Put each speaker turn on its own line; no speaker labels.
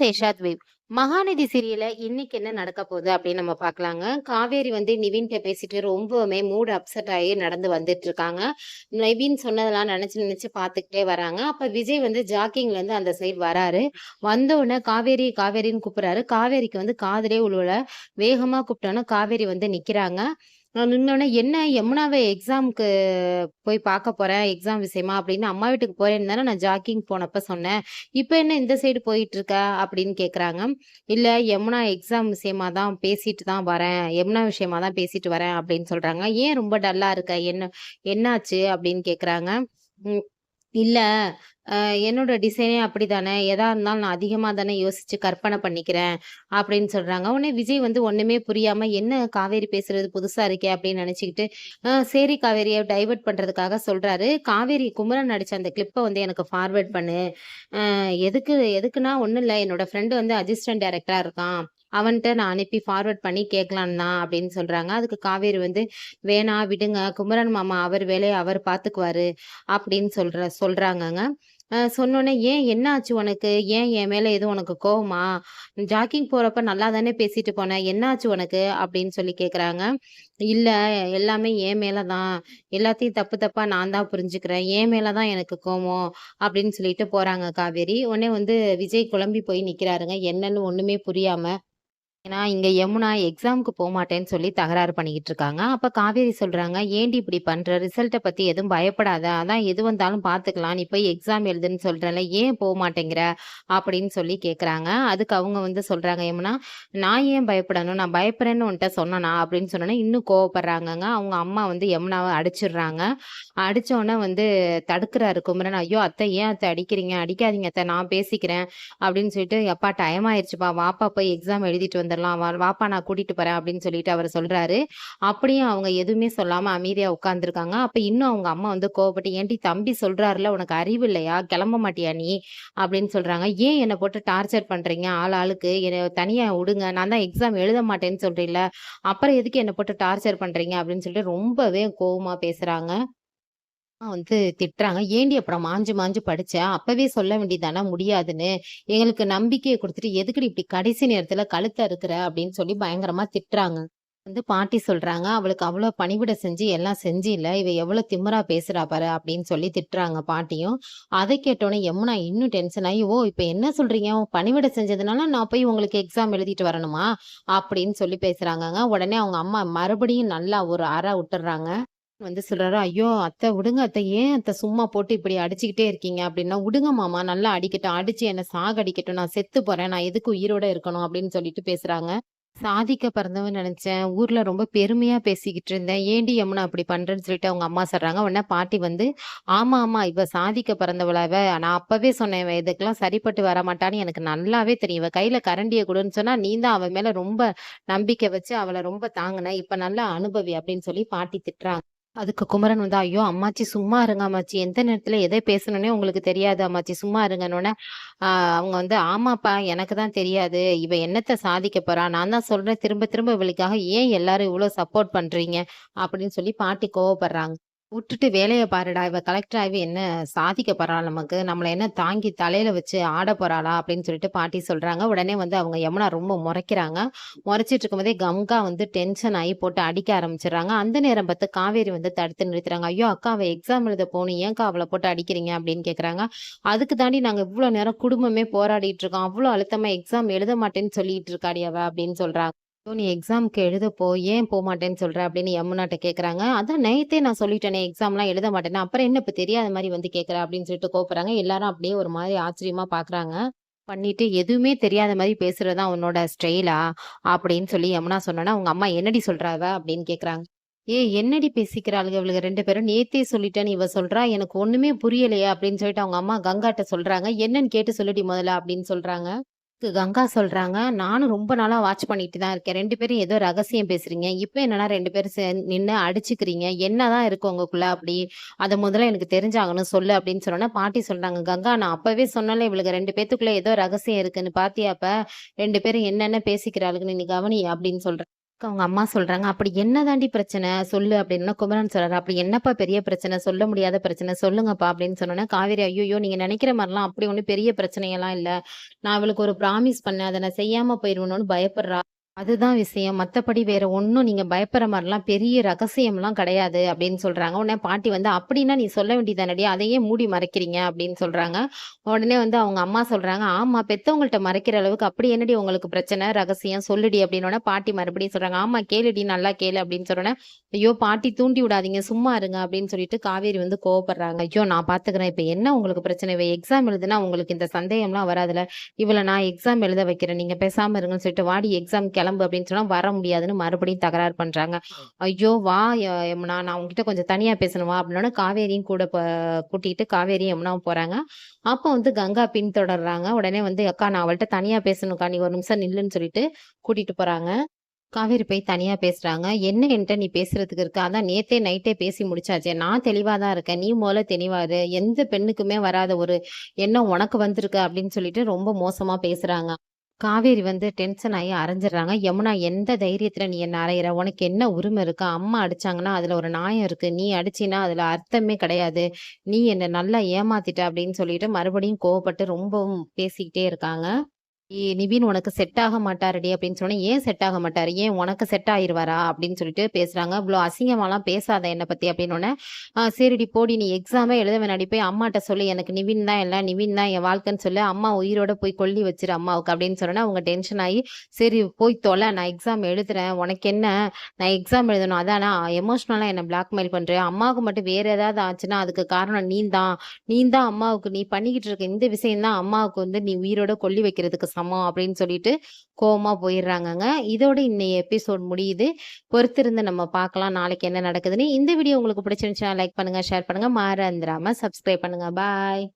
சேஷாத் wave Mahanadi சீரியல்ல இன்னைக்கு என்ன நடக்க போகுது அப்படின்னு நம்ம பார்க்கலாங்க. காவேரி வந்து நிவின்கிட்ட பேசிட்டு ரொம்பவுமே மூட் அப்செட் ஆகி நடந்து வந்துட்டு இருக்காங்க. நிவின் சொன்னதெல்லாம் நினைச்சு நினைச்சு பார்த்துக்கிட்டே வராங்க. அப்ப விஜய் வந்து ஜாக்கிங்ல இருந்து அந்த சைடு வராரு. வந்த உடனே காவேரி காவேரின்னு கூப்பிடுறாரு. காவேரிக்கு வந்து காதலே உழுவல. வேகமா கூப்பிட்டோன்னா காவேரி வந்து நிக்கிறாங்க. நான் நின்னோடனே என்ன யமுனாவை எக்ஸாமுக்கு போய் பார்க்க போறேன் எக்ஸாம் விஷயமா? அப்படின்னு அம்மா வீட்டுக்கு போறேன்னு தானே நான் ஜாக்கிங் போனப்ப சொன்னேன். இப்போ என்ன இந்த சைடு போயிட்டு இருக்க அப்படின்னு கேட்குறாங்க இல்லை யமுனா எக்ஸாம் விஷயமா தான் பேசிட்டு தான் வரேன் யமுனா விஷயமா தான் பேசிட்டு வரேன் அப்படின்னு சொல்றாங்க. ஏன் ரொம்ப டல்லா இருக்க? என்ன என்னாச்சு? அப்படின்னு கேட்குறாங்க இல்லை என்னோட டிசைனே அப்படி தானே எதா இருந்தாலும் நான் அதிகமாக தானே யோசிச்சு கற்பனை பண்ணிக்கிறேன் அப்படின்னு சொல்றாங்க. உடனே விஜய் வந்து ஒன்றுமே புரியாம என்ன காவேரி பேசுறது புதுசா இருக்கே அப்படின்னு நினைச்சுக்கிட்டு சரி காவேரியை டைவர்ட் பண்றதுக்காக சொல்றாரு. காவேரி குமரன் நடிச்ச அந்த கிளிப்பை வந்து எனக்கு ஃபார்வேர்ட் பண்ணு. எதுக்கு எதுக்குன்னா ஒன்றும் இல்லை. என்னோட ஃப்ரெண்டு வந்து அசிஸ்டன்ட் டைரக்டரா இருக்கான். அவன்கிட்ட நான் அனுப்பி ஃபார்வர்ட் பண்ணி கேட்கலான் தான் அப்படின்னு சொல்கிறாங்க அதுக்கு காவேரி வந்து வேணா விடுங்க குமரன் மாமா அவர் வேலையை அவர் பார்த்துக்குவாரு அப்படின்னு சொல்கிற சொல்கிறாங்கங்க சொன்னோன்னே ஏன் என்ன ஆச்சு உனக்கு? ஏன் என் மேலே எதுவும் உனக்கு கோவமா? ஜாக்கிங் போகிறப்ப நல்லா தானே பேசிட்டு போனேன் என்ன ஆச்சு உனக்கு? அப்படின்னு சொல்லி கேட்குறாங்க இல்லை எல்லாமே என் மேலே தான் எல்லாத்தையும் தப்பு தப்பாக நான் தான் புரிஞ்சுக்கிறேன். என் மேலதான் எனக்கு கோவம் அப்படின்னு சொல்லிட்டு போகிறாங்க காவேரி. உடனே வந்து விஜய் குழம்பி போய் நிற்கிறாருங்க என்னன்னு ஒன்றுமே புரியாமல் ஏன்னா இங்க யமுனா எக்ஸாமுக்கு போக மாட்டேன்னு சொல்லி தகராறு பண்ணிக்கிட்டு இருக்காங்க அப்ப காவேரி சொல்றாங்க ஏண்டி இப்படி பண்ற? ரிசல்ட்டை பத்தி எதுவும் பயப்படாத. அதான் எது வந்தாலும் பாத்துக்கலாம். நீ போய் எக்ஸாம் எழுதுன்னு சொல்றல ஏன் போக மாட்டேங்கிற அப்படின்னு சொல்லி கேக்குறாங்க. அதுக்கு அவங்க வந்து சொல்றாங்க யமுனா நான் ஏன் பயப்படணும்? நான் பயப்படுறேன்னு உன்கிட்ட சொன்னனா? அப்படின்னு சொன்னோன்னே இன்னும் கோவப்படுறாங்கங்க. அவங்க அம்மா வந்து யமுனாவை அடிச்சிடுறாங்க. அடிச்சோடனே வந்து தடுக்கிறாரு குமரன். ஐயோ அத்தை ஏன் அத்தை அடிக்கிறீங்க? அடிக்காதீங்க அத்தை. நான் பேசிக்கிறேன். அப்படின்னு சொல்லிட்டு எப்பா டைம் ஆயிடுச்சுப்பா வாப்பா போய் எக்ஸாம் எழுதிட்டு வந்துடலாம் வா வாப்பா நான் கூட்டிட்டு போறேன் அப்படின்னு சொல்லிட்டு அவர் சொல்றாரு. அப்படியும் அவங்க எதுவுமே சொல்லாம அமைதியா உட்காந்துருக்காங்க அப்ப இன்னும் அவங்க அம்மா வந்து கோவப்பட்டு ஏன்டி தம்பி சொல்றாருல உனக்கு அறிவு இல்லையா? கிளம்ப மாட்டியா நீ? அப்படின்னு சொல்றாங்க. ஏன் என்னை போட்டு டார்ச்சர் பண்றீங்க? ஆள் ஆளுக்கு. என்னை தனியா விடுங்க. நான் தான் எக்ஸாம் எழுத மாட்டேன்னு சொல்றீங்கள அப்புறம் எதுக்கு என்னை போட்டு டார்ச்சர் பண்றீங்க? அப்படின்னு சொல்லிட்டு ரொம்பவே கோவமா பேசுறாங்க. வந்து திட்டுறாங்க. ஏண்டி அப்புறம் மாஞ்சு மாஞ்சு படிச்சேன் அப்பவே சொல்ல வேண்டியதானா? முடியாதுன்னு. எங்களுக்கு நம்பிக்கையை கொடுத்துட்டு எதுக்குடி இப்படி கடைசி நேரத்துல கழுத்த இருக்கிற அப்படின்னு சொல்லி பயங்கரமா திட்டுறாங்க. வந்து பாட்டி சொல்றாங்க அவளுக்கு அவ்வளவு பணிவிட செஞ்சு எல்லாம் செஞ்சு இல்ல. இவ எவ்வளவு திமிரா பேசுறா பாரு அப்படின்னு சொல்லி திட்டுறாங்க பாட்டியும். அதை கேட்டோன்னே யமுனா இன்னும் டென்ஷன் ஆகி ஓ இப்ப என்ன சொல்றீங்க? பணிவிட செஞ்சதுனால நான் போய் உங்களுக்கு எக்ஸாம் எழுதிட்டு வரணுமா? அப்படின்னு சொல்லி பேசுறாங்க உடனே அவங்க அம்மா மறுபடியும் நல்லா ஒரு அறை விட்டுறாங்க. வந்து சொல்றாரு ஐயோ அத்தை விடுங்க அத்தை ஏன் அத்தை சும்மா போட்டு இப்படி அடிச்சுக்கிட்டே இருக்கீங்க? அப்படின்னா விடுங்க மாமா நல்லா அடிக்கட்டும் அடிச்சு என்ன சாகடிக்கட்டும் நான் செத்து போறேன் நான் எதுக்கு உயிரோட இருக்கணும்? அப்படின்னு சொல்லிட்டு பேசுறாங்க. சாதிக்க பிறந்தவன் நினைச்சேன். ஊர்ல ரொம்ப பெருமையா பேசிக்கிட்டு இருந்தேன். ஏண்டி யமுனா அப்படி பண்றேன்னு சொல்லிட்டு அவங்க அம்மா சொல்றாங்க. உடனே பாட்டி வந்து ஆமா ஆமா இவ சாதிக்க பிறந்தவளாவ நான் அப்பவே சொன்னேன் இவ இதுக்கெல்லாம் சரிப்பட்டு வர மாட்டான்னு எனக்கு நல்லாவே தெரியும். இவ கையில கரண்டிய கொடுன்னு சொன்னா நீ தான் அவன் மேல ரொம்ப நம்பிக்கை வச்சு அவளை ரொம்ப தாங்கின. இப்ப நல்லா அனுபவி அப்படின்னு சொல்லி பாட்டி திட்டுறாங்க. அதுக்கு குமரன் வந்து ஐயோ அம்மாச்சி சும்மா இருங்க அம்மாச்சி. எந்த நேரத்துல எதை பேசணும்னே உங்களுக்கு தெரியாது அம்மாச்சி. சும்மா இருங்கன்னொன்னே ஆஹ் அவங்க வந்து ஆமாப்பா எனக்கு தான் தெரியாது. இவ என்னத்த சாதிக்க போறா? நான் தான் சொல்றேன். திரும்ப திரும்ப இவளுக்காக ஏன் எல்லாரும் இவ்வளவு சப்போர்ட் பண்றீங்க? அப்படின்னு சொல்லி பாட்டி கோவப்படுறாங்க. விட்டுட்டு வேலையை பாருடா இவ கலெக்டர் ஆகி என்ன சாதிக்க போறாள் நமக்கு? நம்மளை என்ன தாங்கி தலையில வச்சு ஆட போறாளா அப்படின்னு சொல்லிட்டு பாட்டி சொல்றாங்க. உடனே வந்து அவங்க யமுனா ரொம்ப முறைக்கிறாங்க. முறைச்சிட்டு இருக்கும்போதே கங்கா வந்து டென்ஷன் ஆகி போட்டு அடிக்க ஆரம்பிச்சிடுறாங்க. அந்த நேரம் பார்த்து காவேரி வந்து தடுத்து நிறுத்துறாங்க. ஐயோ அக்கா அவ எக்ஸாம் எழுத போகணும். ஏன்க்கா அவளை போட்டு அடிக்கிறீங்க அப்படின்னு கேக்குறாங்க. அதுக்கு தாண்டி நாங்க இவ்வளவு நேரம் குடும்பமே போராடிட்டு இருக்கோம். அவ்வளவு அழுத்தமா எக்ஸாம் எழுத மாட்டேன்னு சொல்லிட்டு இருக்காடி அவ அப்படின்னு சொல்றாங்க. "ஐயோ, நீ எக்ஸாம்க்கு எழுத போ ஏன் போக மாட்டேன்னு சொல்ற? அப்படின்னு யமுனாட்ட கேக்குறாங்க. அதான் நேத்தே நான் சொல்லிட்டேனே எக்ஸாம்லாம் எழுத மாட்டேன்னு அப்புறம் என்ன இப்ப தெரியாத மாதிரி வந்து கேக்குற? அப்படின்னு சொல்லிட்டு கோப்புறாங்க எல்லாரும் அப்படியே ஒரு மாதிரி ஆச்சரியமா பாக்குறாங்க. பண்ணிட்டு எதுவுமே தெரியாத மாதிரி பேசுறதா உன்னோட ஸ்டைலா? அப்படின்னு சொல்லி யமுனா சொன்னோன்னா அவங்க அம்மா என்னடி சொல்றாவ? அப்படின்னு கேக்குறாங்க. ஏ என்னடி பேசிக்கிறாளுங்க இவளுக்கு ரெண்டு பேரும் நேத்தே சொல்லிட்டேன்னு இவ சொல்றா? எனக்கு ஒண்ணுமே புரியலையே? அப்படின்னு சொல்லிட்டு அவங்க அம்மா கங்காட்ட சொல்றாங்க. என்னன்னு கேட்டு சொல்லுடி முதல்ல அப்படின்னு சொல்றாங்க. கங்கா சொல்றாங்க. நானும் ரொம்ப நாளா வாட்ச் பண்ணிட்டு தான் இருக்கேன். ரெண்டு பேரும் ஏதோ ரகசியம் பேசுறீங்க. இப்போ என்னன்னா ரெண்டு பேரும் நின்று அடிச்சுக்கிறீங்க. என்னதான் இருக்கு உங்களுக்குள்ள அப்படி? அதை முதல்ல எனக்கு தெரிஞ்சாகணும். சொல்லு அப்படின்னு சொன்னோன்னா பாட்டி சொல்றாங்க. கங்கா நான் அப்பவே சொன்னாலே இவளுக்கு ரெண்டு பேத்துக்குள்ள ஏதோ ரகசியம் இருக்குன்னு. பாத்தியா அப்ப ரெண்டு பேரும் என்னென்ன பேசிக்கிறாளுக்குன்னு நீ கவனி அப்படின்னு சொல்றேன் அவங்க அம்மா சொல்றாங்க, "அப்படி என்னதாண்டி பிரச்சனை? சொல்லு" அப்படின்னா குமரன் சொல்றாரு, "அப்படி என்னப்பா பெரிய பிரச்சனை? சொல்ல முடியாத பிரச்சனை சொல்லுங்கப்பா" அப்படின்னு சொன்னோன்னே காவேரி, ஐயோ நீங்க நினைக்கிற மாதிரிலாம் அப்படி ஒண்ணும் பெரிய பிரச்சனையெல்லாம் இல்ல. நான் அவளுக்கு ஒரு ப்ராமிஸ் பண்ணேன். அதை நான் செய்யாம போயிருவேனோன்னு பயப்படுறா. அதுதான் விஷயம். மற்றபடி வேற ஒன்றும் நீங்கள் பயப்படுற மாதிரிலாம் பெரிய ரகசியம்லாம் கிடையாது" அப்படின்னு சொல்கிறாங்க உடனே பாட்டி வந்து, "அப்படின்னா நீ சொல்ல வேண்டியது தானடி? மூடி மறைக்கிறீங்க?" அப்படின்னு சொல்கிறாங்க உடனே வந்து அவங்க அம்மா சொல்கிறாங்க ஆமாம் பெற்றவங்கள்ட்ட மறைக்கிற அளவுக்கு அப்படி என்னடி உங்களுக்கு பிரச்சனை? ரகசியம் சொல்லுடி" அப்படின்னோனே, பாட்டி மறுபடியும் சொல்கிறாங்க ஆமாம் கேளுடி, நல்லா கேளு" அப்படின்னு சொன்னோனே, "ஐயோ! பாட்டி தூண்டி விடாதீங்க, சும்மா இருங்க" அப்படின்னு சொல்லிட்டு காவேரி வந்து கோவப்படுறாங்க. "ஐயோ! நான் பார்த்துக்கிறேன் இப்போ என்ன உங்களுக்கு பிரச்சனை? இவ எக்ஸாம் எழுதுனா உங்களுக்கு இந்த சந்தேகம்லாம் வராதுல இவளை நான் எக்ஸாம் எழுத வைக்கிறேன். நீங்கள் பேசாமல் இருங்கன்னு சொல்லிட்டு, வாடி எக்ஸாம் கிளம்ப அப்படின்னு சொன்னா, வர முடியாதுன்னு மறுபடியும் தகராறு பண்றாங்க. "ஐயோ! வா ய யமுனா, நான் உங்ககிட்ட கொஞ்சம் தனியா பேசணும் வா" காவேரியும் கூட கூட்டிட்டு காவேரியும் யமுனாவும் போறாங்க. அப்போ வந்து கங்கா பின்தொடர்றாங்க. உடனே வந்து, "அக்கா நான் அவள்கிட்ட தனியா பேசணும்க்கா. நீ ஒரு நிமிஷம் நில்லுன்னு" சொல்லிட்டு கூட்டிட்டு போறாங்க. காவேரி போய் தனியா பேசுறாங்க. "என்ன என்கிட்ட நீ பேசுறதுக்கு இருக்கு? அதான் நேத்தே நைட்டே பேசி முடிச்சாச்சே. நான் தெளிவாதான் இருக்கேன். நீ முதல்ல தெளிவாரு எந்த பெண்ணுக்குமே வராத ஒரு எண்ணம் உனக்கு வந்திருக்கு" அப்படின்னு சொல்லிட்டு ரொம்ப மோசமா பேசுறாங்க. காவேரி வந்து டென்ஷன் ஆகி அரைஞ்சிடுறாங்க. "யமுனா எந்த தைரியத்தில் நீ என்ன அரைகிற உனக்கு என்ன உரிமை இருக்கு? அம்மா அடிச்சாங்கன்னா அதில் ஒரு நியாயம் இருக்கு. நீ அடிச்சீன்னா அதில் அர்த்தமே கிடையாது. நீ என்னை நல்லா ஏமாத்திட்ட" அப்படின்னு சொல்லிட்டு மறுபடியும் கோவப்பட்டு ரொம்பவும் பேசிக்கிட்டே இருக்காங்க. "ஏ நிவின் உனக்கு செட் ஆக மாட்டாருடி" அப்படின்னு சொன்னோனே, "ஏன் செட் ஆக மாட்டாரு? ஏன் உனக்கு செட் ஆயிருவாரா?" அப்படின்னு சொல்லிட்டு பேசுறாங்க. "இவ்ளோ அசிங்கமாலாம் பேசாத என்ன பத்தி" அப்படின்னு "ஆ சரிடி போடி நீ எக்ஸாமே எழுத வேணாடி. போய் அம்மாட்ட சொல்லு. எனக்கு நிவின் தான் எல்லாம். நிவின் தான் என் வாழ்க்கைன்னு சொல்லு. அம்மா உயிரோட போய் கொல்லி வச்சிரு அம்மாவுக்கு" அப்படின்னு சொன்னோனே, அவங்க டென்ஷன் ஆகி "சரி போய் தொலை நான் எக்ஸாம் எழுதுறேன். உனக்கு என்ன? நான் எக்ஸாம் எழுதணும். அதானா எமோஷனலா என்னை பிளாக்மெயில் பண்ணுறேன் அம்மாவுக்கு மட்டும் வேற ஏதாவது ஆச்சுன்னா அதுக்கு காரணம் நீ தான். நீ தான் அம்மாவுக்கு நீ பண்ணிக்கிட்டு இருக்க இந்த விஷயம் தான் அம்மாவுக்கு வந்து நீ உயிரோட கொல்லி வைக்கிறதுக்கு சமம்" அப்படின்னு சொல்லிட்டு கோவமா போயிடுறாங்கங்க. இதோட இன்னைய எபிசோட் முடியுது. பொறுத்திருந்து நம்ம பார்க்கலாம் நாளைக்கு என்ன நடக்குதுன்னு. இந்த வீடியோ உங்களுக்கு பிடிச்சிருந்துச்சுன்னா லைக் பண்ணுங்க, ஷேர் பண்ணுங்க. மாறந்துடாமல் சப்ஸ்கிரைப் பண்ணுங்க. பாய்.